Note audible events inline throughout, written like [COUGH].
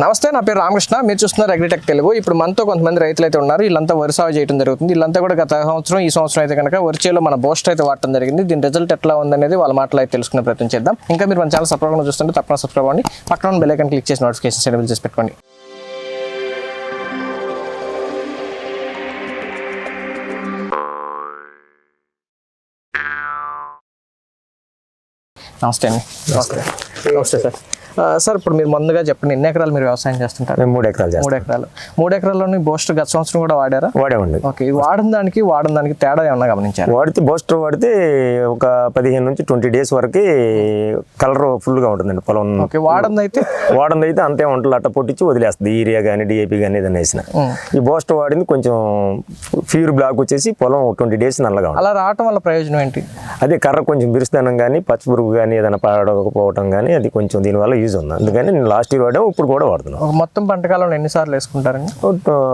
నమస్తే నా పేరు రామకృష్ణ. మీరు చూస్తున్నారు అగ్రిటెక్ తెలుగు. ఇప్పుడు మనతో కొంతమంది రైతులు అయితే ఉన్నారు. వీళ్ళంతా వరి సాగు చేయడం జరుగుతుంది. వీళ్ళంతా కూడా గత సంవత్సరం ఈ సంవత్సరం అయితే కనుక వరిచేలో మన బోస్ట్ అయితే వాడటం జరిగింది. దీని రిజల్ట్ ఎట్లా ఉందనేది వాళ్ళ మాటలు అయితే తెలుసుకునే ప్రయత్నం చేద్దాం. ఇంకా మీరు మన చాలా సబ్స్క్రైబ్ చూస్తుంటే తప్పకుండా సబ్స్క్రైబ్ అవ్వండి. పక్కన ఉన్న బెల్ ఐకాన్ క్లిక్ చేసి నోటిఫికేషన్ ఎనేబుల్ చేసి పెట్టుకోండి. నమస్తే అండి. నమస్తే. నమస్తే సార్. సార్ ఇప్పుడు మీరు ముందుగా చెప్పండి ఎన్ని ఎకరాలు మీరు వ్యవసాయం చేస్తుంటారు? మూడు ఎకరాలు మూడు ఎకరాలు. మూడు ఎకరాల్లోని బోస్టర్ గత సంవత్సరం కూడా వాడారా? వాడేవండి ఓకే వాడిన దానికి వాడిన దానికి తేడా ఏమన్నా గమనించారు? వాడితే బోస్టర్ వాడితే ఒక పదిహేను నుంచి ట్వంటీ డేస్ వరకు కలర్ ఫుల్గా ఉంటుందండి పొలం. ఓకే వాడింది అయితే వాడంది అయితే అంతే ఉంటుంది అట్ట పొట్టించి వదిలేస్తుంది యూరియా కానీ డిఏపి కానీ ఏదైనా వేసిన. ఈ బోస్టర్ వాడింది కొంచెం ఫ్యూర్ బ్లాక్ వచ్చేసి పొలం ట్వంటీ డేస్ నల్లగా ఉంటుంది. అలా రావటం వల్ల ప్రయోజనం ఏంటి? అదే కర్ర కొంచెం బిరుస్తానం కానీ పచ్చిపురుగు కానీ ఏదైనా పడకపోవటం కానీ అది కొంచెం దీనివల్ల యూజ్ ఉంది అందుకని నేను లాస్ట్ ఇయర్ వాడాము ఇప్పుడు కూడా వాడుతున్నాను. మొత్తం పంట కాలంలో ఎన్నిసార్లు వేసుకుంటారండి?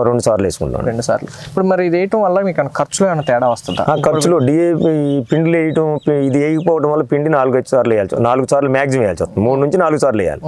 రెండు సార్లు వేసుకుంటాను. రెండు సార్లు. ఇప్పుడు మరి ఇది వేయటం వల్ల మీకు ఖర్చులో ఏమైనా తేడా వస్తుందా? ఆ ఖర్చులో డిఏపి పిండిలు వేయటం ఇది వేయకపోవడం వల్ల పిండి నాలుగు ఐదు సార్లు వేయాల్సి నాలుగు సార్లు మ్యాక్సిమం వేయాల్సి వస్తుంది. మూడు నుంచి నాలుగు సార్లు వేయాలి.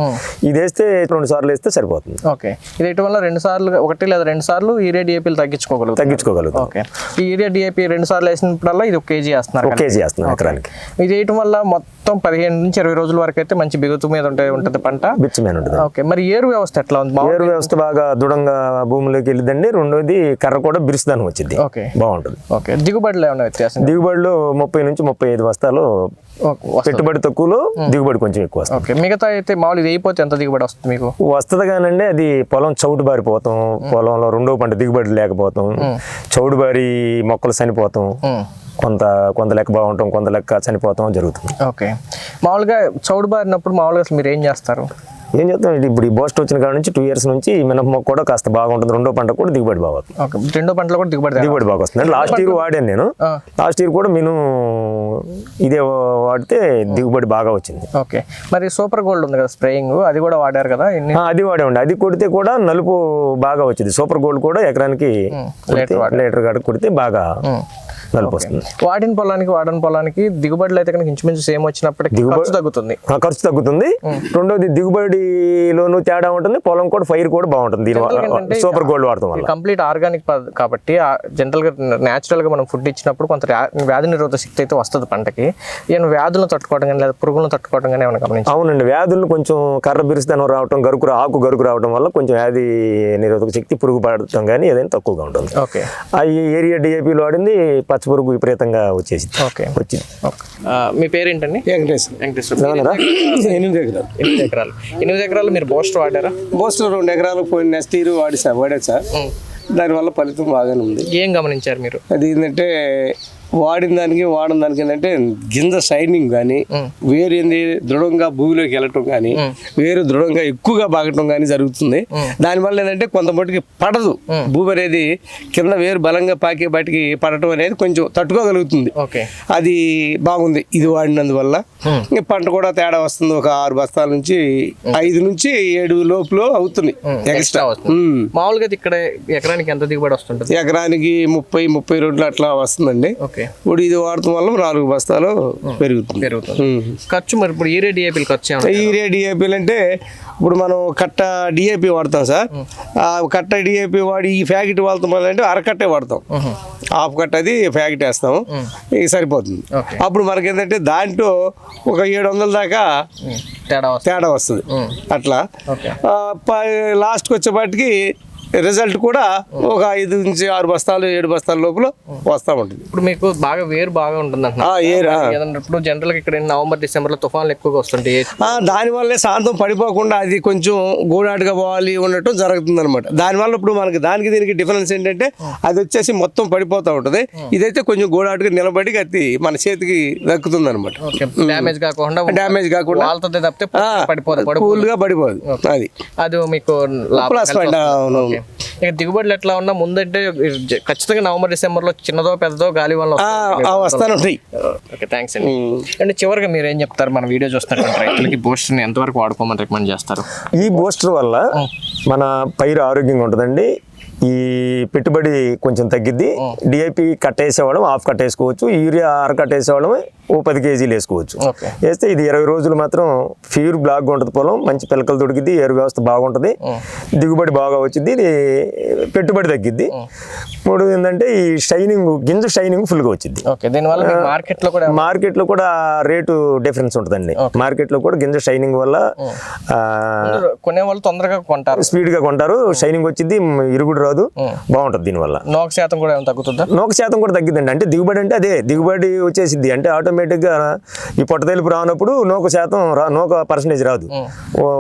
ఇది వేస్తే రెండు సార్లు వేస్తే సరిపోతుంది. ఓకే. ఇది వేయటం వల్ల రెండు సార్లు ఒకటి లేదా రెండు సార్లు ఈరియా డిఏపీలు తగ్గించుకోగలుగుతాం తగ్గించుకోగలుగుతాం ఓకే. ఈ ఈరియా డిఏపీ రెండు సార్లు వేసినప్పుడల్లా ఇది ఒక కేజీ వేస్తున్నారు కేజీ వేస్తున్నాం ఎకరానికి ఇది వేయటం వల్ల మొత్తం పదిహేను నుంచి ఇరవై రోజుల వరకు అయితే మంచి బిగుతు మీద ఉంటే ఉంటుంది పంట? బిచ్చమైన ఉంటుంది. ఓకే. మరి ఏరు వ్యవస్థ ఎట్లా ఉంది? ఏరు వ్యవస్థ బాగా దృఢంగా భూమిలోకి వెళ్ళిందండి. రెండోది కర్ర కూడా బిరుసుదానం వచ్చింది. ఓకే. బాగుంటుంది. ఓకే. దిగుబడిలో ఏమైనా వ్యత్యాసం? దిగుబడిలో ముప్పై నుంచి ముప్పై ఐదు బస్తాలు. పెట్టుబడి తక్కువలో దిగుబడి కొంచెం ఎక్కువ వస్తుంది. ఓకే మిగతా అయితే మామూలు అయిపోతే ఎంత దిగుబడి వస్తుంది మీకు? వస్తుంది కానండి అది పొలం చౌటు బారిపోతాం. పొలంలో రెండో పంట దిగుబడి లేకపోతాం. చౌడు బారి మొక్కలు చనిపోతాం. కొంత కొంత లెక్క బాగుంటాం కొంత లెక్క చనిపోతాం జరుగుతుంది. ఓకే మామూలుగా చౌడు బారినప్పుడు మామూలుగా అసలు మీరు ఏం చేస్తారు? ఏం చేస్తాం? ఇప్పుడు ఈ బోస్ట్ వచ్చిన కాడ నుంచి టూ ఇయర్స్ నుంచి ఈ మినప మొక్క కూడా కాస్త బాగుంటుంది. రెండో పంట కూడా దిగుబడి బాగా రెండో పంటలో కూడా దిగుబడి. దిగుబడి బాగా వస్తుంది. లాస్ట్ ఇయర్ వాడాను నేను. లాస్ట్ ఇయర్ కూడా నేను ఇదే వాడితే దిగుబడి బాగా వచ్చింది. ఓకే. మరి సూపర్ గోల్డ్ ఉంది కదా స్ప్రేయింగ్ అది కూడా వాడారు కదా అది వాడేవండి అది కొడితే కూడా నలుపు బాగా వచ్చింది. సూపర్ గోల్డ్ కూడా ఎకరానికి లీటర్ లీటర్ కాడ కొడితే బాగా నలుపు వస్తుంది వాడిన పొలానికి వాడని పొలానికి దిగుబడులు అయితే కనుక ఇంచుమించు సేమ్ వచ్చినప్పటికీ ఖర్చు తగ్గుతుంది. ఖర్చు తగ్గుతుంది. రెండోది దిగుబడిలోనూ తేడా ఉంటుంది పొలం కూడా ఫైర్ కూడా బాగుంటుంది. దీని వల్ల సూపర్ గోల్డ్ వాడటం వల్ల. కంప్లీట్ ఆర్గానిక్ కాబట్టి జనరల్గా నేచురల్గా మనం ఫుడ్ ఇచ్చినప్పుడు కొంత వ్యా- వ్యాధి నిరోధక శక్తి అయితే వస్తుంది పంటకి. ఏమైనా వ్యాధులను తట్టుకోవడం కానీ లేదా పురుగులను తట్టుకోవడం కానీ ఏమైనా గమనించి అవునండి వ్యాధులు కొంచెం కర్ర బిరుస్తానం రావటం గరుకు ఆకు గరుకు రావడం వల్ల కొంచెం వ్యాధి నిరోధక శక్తి పురుగు పడటం కానీ ఏదైనా తక్కువగా ఉంటుంది. ఓకే. ఆ ఏరియా డిఏపిలో వాడింది పచ్చ పురుగు విపరీతంగా వచ్చేసింది. ఓకే. వచ్చింది. మీ పేరేంటండి? వెంకటేశ్వర. వెంకటేశ్వర. [LAUGHS] ఎనిమిది ఎకరాలు. ఎనిమిది ఎకరాలు. ఎనిమిది ఎకరాలు మీరు బోస్టర్ వాడారా? మోస్ట్ రెండు ఎకరాలు పోయిన నెక్స్ట్ ఇయర్ వాడి సార్ వాడాడు సార్. దానివల్ల ఫలితం బాగానే ఉంది. ఏం గమనించారు మీరు? అది ఏంటంటే వాడిన దానికి వాడిన దానికి ఏంటంటే గింజ షైనింగ్ కానీ వేరు ఏంది దృఢంగా భూమిలోకి వెళ్ళటం కానీ వేరు దృఢంగా ఎక్కువగా బాగటం కానీ జరుగుతుంది. దానివల్ల ఏంటంటే కొంత మటుకి పడదు. భూమి అనేది కింద వేరు బలంగా పాకే బయటికి పడటం అనేది కొంచెం తట్టుకోగలుగుతుంది. అది బాగుంది. ఇది వాడినందువల్ల ఇంకా పంట కూడా తేడా వస్తుంది. ఒక ఆరు బస్తాల నుంచి ఐదు నుంచి ఏడు లోపులో అవుతుంది. ఎక్స్ట్రా. మామూలుగా ఇక్కడ ఎకరానికి ఎంత దిగుబడి వస్తుంటుంది? ఎకరానికి ముప్పై ముప్పై రెండు అట్లా వస్తుందండి. ఓకే. ఇప్పుడు ఇది వాడటం వల్ల నాలుగు బస్తాలు పెరుగుతుంది. పెరుగుతుంది. ఖర్చు మరి ఇప్పుడు ఈరే డిఏపీలు ఖర్చు రే డిఏపీలు అంటే ఇప్పుడు మనం కట్ట డిఏపి వాడతాం సార్. ఆ కట్ట డిఏపి వాడి ఈ ప్యాకెట్ వాడతాం అంటే అరకట్టే వాడతాం. హాఫ్ కట్ట అది ప్యాకెట్ వేస్తాం ఇది సరిపోతుంది. అప్పుడు మనకి ఏంటంటే దాంట్లో ఒక ఏడు వందల దాకా తేడా వస్తుంది. తేడా వస్తుంది. అట్లా. లాస్ట్కి వచ్చేపాటికి రిజల్ట్ కూడా ఒక ఐదు నుంచి ఆరు బస్తాలు ఏడు బస్తాల లోపల వస్తూ ఉంటుంది. ఇప్పుడు మీకు బాగా వేరు బాగా ఉంటుంది ఇప్పుడు జనరల్గా ఇక్కడ నవంబర్ డిసెంబర్లో తుఫాన్లు ఎక్కువగా వస్తుంటాయి. దానివల్లే శాంతం పడిపోకుండా అది కొంచెం గోడాటుగా పోవాలి ఉండటం జరుగుతుంది అనమాట దానివల్ల ఇప్పుడు మనకి దానికి దీనికి డిఫరెన్స్ ఏంటంటే అది వచ్చేసి మొత్తం పడిపోతూ ఉంటుంది. ఇదైతే కొంచెం గోడాటుగా నిలబడి అది మన చేతికి దక్కుతుంది అనమాట డ్యామేజ్ కాకుండా డ్యామేజ్ కాకుండా వాళ్ళతో తప్పితే పడిపోదు కూల్గా పడిపోదు. అది. అది మీకు ప్లస్ అవును. ఇక దిగుబడులు ఎట్లా ఉన్నా ముందంటే ఖచ్చితంగా నవంబర్ డిసెంబర్లో చిన్నదో పెద్దదో గాలి వల్ల ఆ, ఆ, వస్తానే ఉంటాయి ఓకే థ్యాంక్స్ అండి. అండ్ చివరిగా మీరు ఏం చెప్తారు? మన వీడియో చూస్తున్నటువంటి రైతులకి బూస్ట్ని ఎంతవరకు వాడుకోమని రికమెండ్ చేస్తారు? ఈ బూస్టర్ వల్ల మన పైరు ఆరోగ్యంగా ఉంటుందండి. ఈ పెట్టుబడి కొంచెం తగ్గిద్ది. డిఐపి కట్ వేసేవాళ్ళం హాఫ్ కట్ వేసుకోవచ్చు యూరియా అర కట్ వేసేవాళ్ళం ఓ పది కేజీలు వేసుకోవచ్చు. వేస్తే ఇది ఇరవై రోజులు మాత్రం ప్యూర్ బ్లాక్గా ఉంటుంది పొలం మంచి పిలకలు దొరికిద్ది ఎరువు వ్యవస్థ బాగుంటుంది. దిగుబడి బాగా వచ్చింది ఇది పెట్టుబడి తగ్గిద్ది. మూడు ఏంటంటే ఈ షైనింగ్ గింజ షైనింగ్ ఫుల్గా వచ్చింది మార్కెట్లో కూడా మార్కెట్లో కూడా రేటు డిఫరెన్స్ ఉంటుందండి. మార్కెట్లో కూడా గింజ షైనింగ్ వల్ల కొనే వాళ్ళు తొందరగా కొంటారు. స్పీడ్గా కొంటారు షైనింగ్ వచ్చింది ఇరుగుడు రాదు బాగుంటుంది దీనివల్ల. నోక శాతం కూడా తగ్గుతుందా? నూక శాతం కూడా తగ్గిద్దండి. అంటే దిగుబడి అంటే అదే దిగుబడి వచ్చేసిద్ది. అంటే ఆటోమేటిక్గా ఈ పొట్ట తెలుపు రానప్పుడు నూక శాతం రా నూక పర్సంటేజ్ రాదు.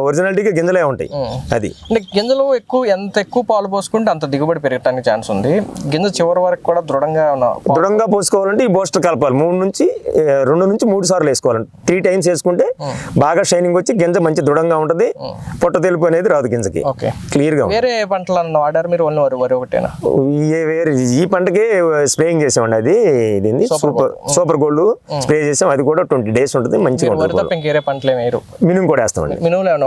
ఒరిజినాలిటీగా గింజలే ఉంటాయి. అది. అంటే గింజలు ఎక్కువ ఎంత ఎక్కువ పాలు పోసుకుంటే అంత దిగుబడి పెరగడానికి ఛాన్స్ ఉంది. గింజ చివరి వరకు కూడా దృఢంగా దృఢంగా పోసుకోవాలంటే ఈ బూస్టర్ కలపాలి. మూడు నుంచి రెండు నుంచి మూడు సార్లు వేసుకోవాలండి త్రీ టైమ్స్ వేసుకుంటే బాగా షైనింగ్ వచ్చి గింజ మంచి దృఢంగా ఉంటుంది. పొట్ట తెలుపు అనేది రాదు గింజకి. ఓకే. క్లియర్గా ఉంటుంది వేరే పంటలను వాడారు మీరు? ఓన్లీ వరి వరి ఒకటేనా? ఈ వేరే ఈ పంటకే స్ప్రేయింగ్ చేసామండి అది. ఇది సూపర్ సూపర్ గోల్డ్. స్ప్రే చేసాం. అది కూడా ట్వంటీ డేస్ ఉంటుంది. మంచిగా ఉంటుంది ఇంకేరే పంటలు వేయరు. మినుము కూడా వేస్తామండి.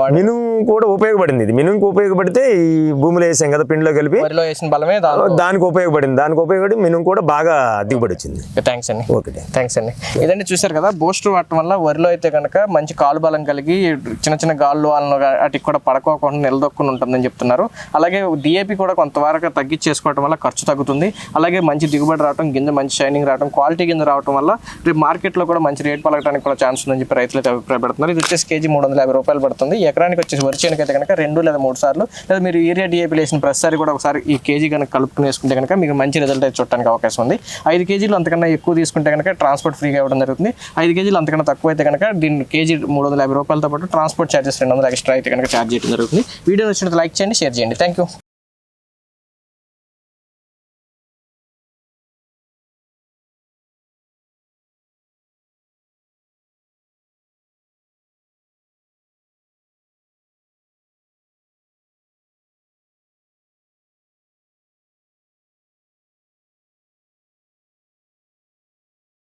వాడారు? మినుము కూడా ఉపయోగపడింది ఇది. మినుముకి ఉపయోగపడితే ఈ భూమిలో వేసాం కదా పిండిలో కలిపి వరిలో వేసిన బలమే దాని దానికి ఉపయోగపడింది. దానికి ఉపయోగపడి మినుము కూడా బాగా దిగుబడి వచ్చింది. థ్యాంక్స్ అండి. ఓకే థ్యాంక్స్ అండి. ఇదండి చూశారు కదా బూస్టర్ వాడటం వల్ల వరిలో అయితే కనుక మంచి కాలు బలం కలిగి చిన్న చిన్న గాళ్ళు వాళ్ళను వాటికి కూడా పడకోకుండా నిలదొక్కుని ఉంటుందని చెప్తున్నారు. అలాగే డిఏపి కూడా కొంతవరకు తగ్గించేసుకోవడం వల్ల ఖర్చు తగ్గుతుంది. అలాగే మంచి దిగుబడి రావడం గింజ మంచి షైనింగ్ రావడం క్వాలిటీ గింజ రావడం వల్ల రేపు మార్కెట్లో కూడా మంచి రేట్ పలకడానికి కూడా ఛాన్స్ ఉందని చెప్పి రైతులు అయితే అభిప్రాయపడుతున్నారు. ఇది వచ్చేసి కేజీ మూడు వందల యాభై రూపాయలు పడుతుంది. ఎకరానికి వచ్చేసి వరి చేనుకి అయితే కనుక రెండు లేదా మూడు సార్లు లేదా మీరు ఏరియా డిఏపీ వేసిన ప్రతిసారి కూడా ఒకసారి ఈ కేజీ కనుక కలుపుకుని వేసుకుంటే కనుక మీకు మంచి రిజల్ట్ అయితే చూడడానికి అవకాశం ఉంది. ఐదు కేజీలు అంతకన్నా ఎక్కువ తీసుకుంటే కనుక ట్రాన్స్పోర్ట్ ఫ్రీగా ఇవ్వడం జరుగుతుంది. ఐదు కేజీలు అంతకన్నా తక్కువ అయితే కనుక దీన్ని కేజీ మూడు వందల యాభై రూపాయలతో పాటు ట్రాన్స్పోర్ట్ ఛార్జెస్ రెండు వందల ఎక్స్ట్రా అయితే కనుక ఛార్జ్ చేయడం జరుగుతుంది. వీడియో నచ్చినట్టు లైక్ చేయండి షేర్ చేయండి. Thank you